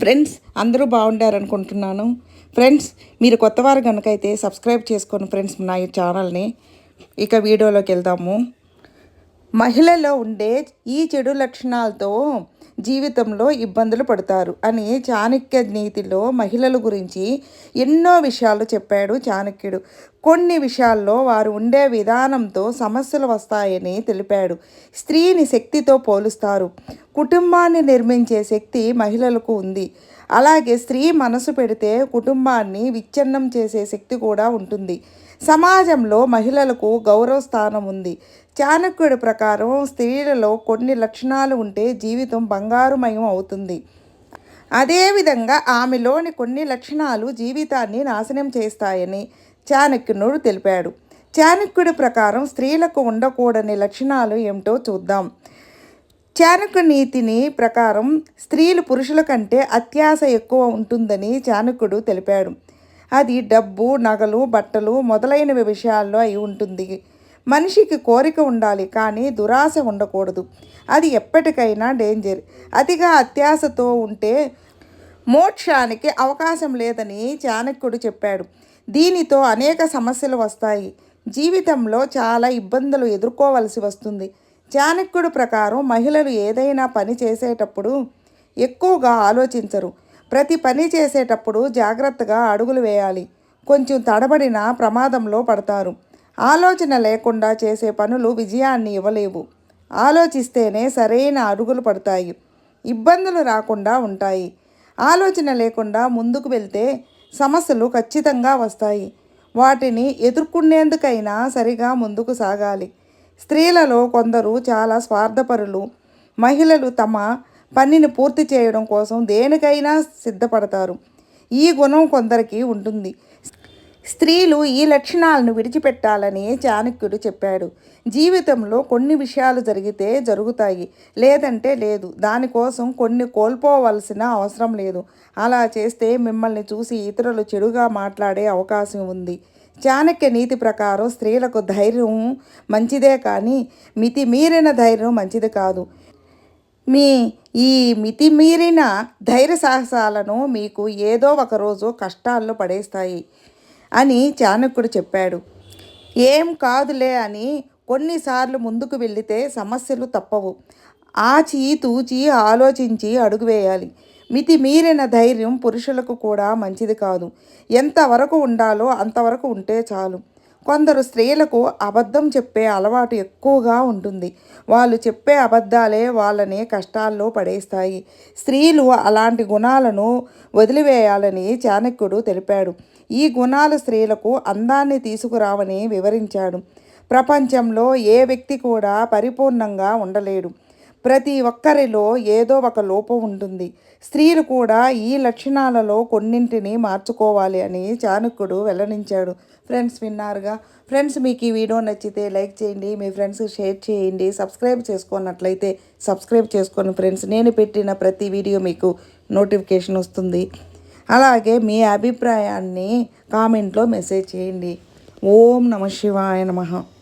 Friends అందరూ బాగుండారనుకుంటున్నాను. Friends మీరు కొత్తవారు కనుక అయితే సబ్స్క్రైబ్ చేసుకోండి ఫ్రెండ్స్ నా ఈ ఛానల్ని ఇక వీడియోలోకి వెళ్దాము. మహిళలో ఉండే ఈ చెడు లక్షణాలతో జీవితంలో ఇబ్బందులు పడతారు అని చాణక్య నీతిలో మహిళల గురించి ఎన్నో విషయాలు చెప్పాడు చాణక్యుడు. కొన్ని విషయాల్లో వారు ఉండే విధానంతో సమస్యలు వస్తాయని తెలిపాడు. స్త్రీని శక్తితో పోలుస్తారు. కుటుంబాన్ని నిర్మించే శక్తి మహిళలకు ఉంది. అలాగే స్త్రీ మనసు పెడితే కుటుంబాన్ని విచ్ఛిన్నం చేసే శక్తి కూడా ఉంటుంది. సమాజంలో మహిళలకు గౌరవ స్థానం ఉంది. చాణక్యుడి ప్రకారం స్త్రీలలో కొన్ని లక్షణాలు ఉంటే జీవితం బంగారుమయం అవుతుంది. అదేవిధంగా ఆమెలోని కొన్ని లక్షణాలు జీవితాన్ని నాశనం చేస్తాయని చాణక్యునుడు తెలిపాడు. చాణక్యుడి ప్రకారం స్త్రీలకు ఉండకూడని లక్షణాలు ఏమిటో చూద్దాం. చాణక్య నీతిని ప్రకారం స్త్రీలు పురుషుల కంటే అత్యాశ ఎక్కువ ఉంటుందని చాణక్యుడు తెలిపాడు. అది డబ్బు నగలు బట్టలు మొదలైనవి విషయాల్లో అయి ఉంటుంది. మనిషికి కోరిక ఉండాలి కానీ దురాశ ఉండకూడదు. అది ఎప్పటికైనా డేంజర్. అతిగా అత్యాశతో ఉంటే మోక్షానికి అవకాశం లేదని చాణక్యుడు చెప్పాడు. దీనితో అనేక సమస్యలు వస్తాయి. జీవితంలో చాలా ఇబ్బందులు ఎదుర్కోవలసి వస్తుంది. చాణక్యుడు ప్రకారం మహిళలు ఏదైనా పని చేసేటప్పుడు ఎక్కువగా ఆలోచించరు. ప్రతి పని చేసేటప్పుడు జాగ్రత్తగా అడుగులు వేయాలి. కొంచెం తడబడిన ప్రమాదంలో పడతారు. ఆలోచన లేకుండా చేసే పనులు విజయాన్ని ఇవ్వలేవు. ఆలోచిస్తేనే సరైన అడుగులు పడతాయి. ఇబ్బందులు రాకుండా ఉంటాయి. ఆలోచన లేకుండా ముందుకు వెళ్తే సమస్యలు ఖచ్చితంగా వస్తాయి. వాటిని ఎదుర్కొనేందుకైనా సరిగా ముందుకు సాగాలి. స్త్రీలలో కొందరు చాలా స్వార్థపరులు. మహిళలు తమ పనిని పూర్తి చేయడం కోసం దేనికైనా సిద్ధపడతారు. ఈ గుణం కొందరికి ఉంటుంది. స్త్రీలు ఈ లక్షణాలను విడిచిపెట్టాలని చాణక్యుడు చెప్పాడు. జీవితంలో కొన్ని విషయాలు జరిగితే జరుగుతాయి. లేదంటే లేదు. దానికోసం కొన్ని కోల్పోవలసిన అవసరం లేదు. అలా చేస్తే మిమ్మల్ని చూసి ఇతరులు చెడుగా మాట్లాడే అవకాశం ఉంది. చాణక్య నీతి ప్రకారం స్త్రీలకు ధైర్యం మంచిదే కానీ మితి మీరిన ధైర్యం మంచిది కాదు. మీ ఈ మితిమీరిన ధైర్య సాహసాలను మీకు ఏదో ఒకరోజు కష్టాల్లో పడేస్తాయి అని చాణక్యుడు చెప్పాడు. ఏం కాదులే అని కొన్నిసార్లు ముందుకు వెళితే సమస్యలు తప్పవు. ఆచి తూచి ఆలోచించి అడుగు మితిమీరిన ధైర్యం పురుషులకు కూడా మంచిది కాదు. ఎంతవరకు ఉండాలో అంతవరకు ఉంటే చాలు. కొందరు స్త్రీలకు అబద్ధం చెప్పే అలవాటు ఎక్కువగా ఉంటుంది. వాళ్ళు చెప్పే అబద్ధాలే వాళ్ళని కష్టాల్లో పడేస్తాయి. స్త్రీలు అలాంటి గుణాలను వదిలివేయాలని చాణక్యుడు తెలిపాడు. ఈ గుణాలు స్త్రీలకు అందాన్ని తీసుకురావని వివరించాడు. ప్రపంచంలో ఏ వ్యక్తి కూడా పరిపూర్ణంగా ఉండలేడు. ప్రతి ఒక్కరిలో ఏదో ఒక లోపం ఉంటుంది. స్త్రీలు కూడా ఈ లక్షణాలలో కొన్నింటిని మార్చుకోవాలి అని చాణక్యుడు వెల్లడించాడు. ఫ్రెండ్స్ విన్నారుగా? ఫ్రెండ్స్ మీకు ఈ వీడియో నచ్చితే లైక్ చేయండి మీ ఫ్రెండ్స్ షేర్ చేయండి సబ్స్క్రైబ్ చేసుకున్నట్లయితే సబ్స్క్రైబ్ చేసుకోండి ఫ్రెండ్స్. నేను పెట్టిన ప్రతి వీడియో మీకు నోటిఫికేషన్ వస్తుంది. అలాగే మీ అభిప్రాయాన్ని కామెంట్లో మెసేజ్ చేయండి. ఓం నమ శివాయ నమః.